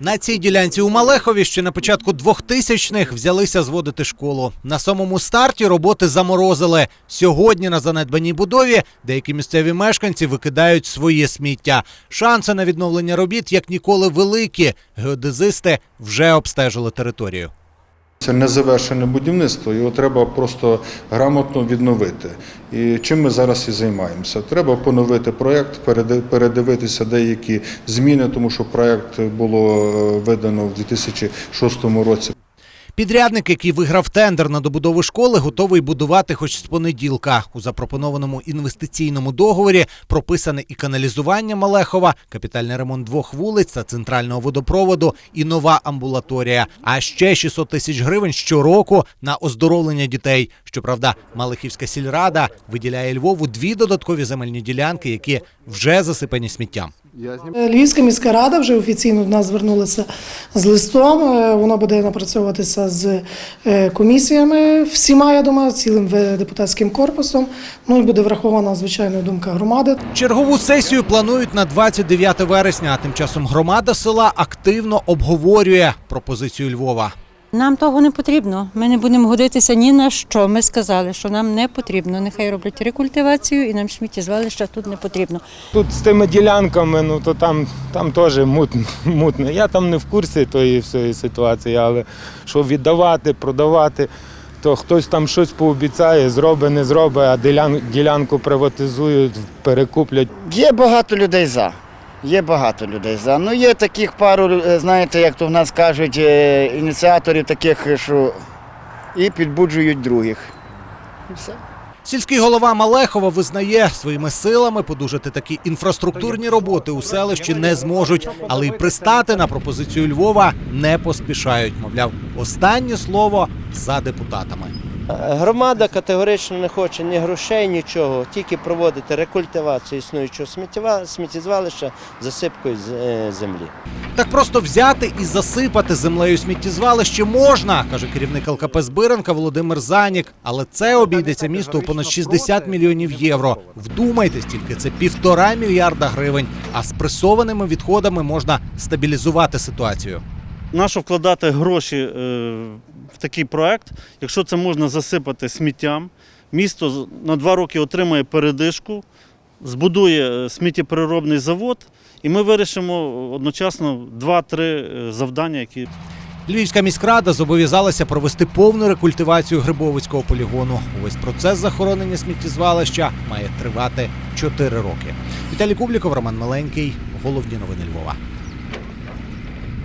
На цій ділянці у Малехові ще на початку 2000-х взялися зводити школу. На самому старті роботи заморозили. Сьогодні на занедбаній будові деякі місцеві мешканці викидають своє сміття. Шанси на відновлення робіт як ніколи великі. Геодезисти вже обстежили територію. Це незавершене будівництво, його треба просто грамотно відновити. І чим ми зараз і займаємося? Треба поновити проєкт, переди- передивитися деякі зміни, тому що проєкт було е, видано в 2006 році. Підрядник, який виграв тендер на добудову школи, готовий будувати хоч з понеділка. У запропонованому інвестиційному договорі прописане і каналізування Малехова, капітальний ремонт двох вулиць та центрального водопроводу і нова амбулаторія. А ще 600 тисяч гривень щороку на оздоровлення дітей. Щоправда, Малихівська сільрада виділяє Львову дві додаткові земельні ділянки, які вже засипані сміттям. Львівська міська рада вже офіційно до нас звернулася з листом. Е, Воно буде напрацьовуватися з е, комісіями всіма, я думаю, цілим е, депутатським корпусом. Ну і буде врахована звичайно думка громади. Чергову сесію планують на 29 вересня. А тим часом громада села активно обговорює пропозицію Львова. Нам того не потрібно. Ми не будемо годитися ні на що. Ми сказали, що нам не потрібно. Нехай роблять рекультивацію і нам сміттєзвалища тут не потрібно. Тут з тими ділянками, ну то там, там теж мутно, мутно. Я там не в курсі тої всієї ситуації, але що віддавати, продавати, то хтось там щось пообіцяє, зробить, не зробить, а ділян- ділянку приватизують, перекуплять. Є багато людей за. Є багато людей за. Ну є таких пару, е, знаєте, як то в нас кажуть, е, ініціаторів таких, що і підбуджують других. І все. Сільський голова Малехова визнає, своїми силами подужати такі інфраструктурні роботи у селищі не зможуть, але й пристати на пропозицію Львова не поспішають. Мовляв, останнє слово за депутатами. Громада категорично не хоче ні грошей, нічого, тільки проводити рекультивацію існуючого сміттєзвалища засипкою е, землі. Так просто взяти і засипати землею сміттєзвалище можна, каже керівник ЛКП Збиранка Володимир Занік. Але це обійдеться місту у понад 60 мільйонів євро. Вдумайтесь тільки, це півтора мільярда гривень. А з пресованими відходами можна стабілізувати ситуацію. Нащо вкладати гроші е, в такий проект, якщо це можна засипати сміттям? Місто на два роки отримає передишку, збудує е, сміттєпереробний завод, і ми вирішимо одночасно два-три е, завдання, які Львівська міськрада зобов'язалася провести повну рекультивацію Грибовицького полігону. Увесь процес захоронення сміттєзвалища має тривати 4 роки. Віталій Кубліков, Роман Миленький. Головні новини Львова.